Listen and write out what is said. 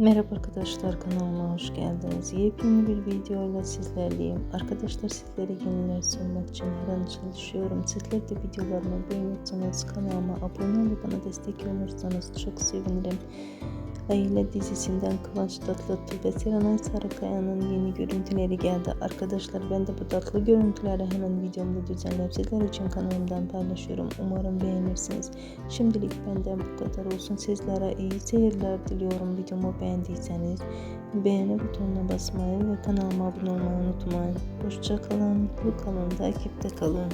Merhaba arkadaşlar kanalıma hoş geldiniz. Yepyeni bir videoyla sizlerleyim. Arkadaşlar sizlere yeniler sunmak için her an çalışıyorum. Sizler de videolarımı beğenirseniz kanalıma abone olup bana destek olursanız çok sevinirim. Aile dizisinden Kıvanç Tatlıtuğ ve Serenay Sarıkaya'nın yeni görüntüleri geldi. Arkadaşlar ben de bu tatlı görüntüleri hemen videomda düzenleyip sizler için kanalımdan paylaşıyorum. Umarım beğenirsiniz. Şimdilik benden bu kadar olsun. Sizlere iyi seyirler diliyorum. Videomu beğendiyseniz beğeni butonuna basmayı ve kanalıma abone olmayı unutmayın. Hoşçakalın, mutlu kalın, takipte kalın.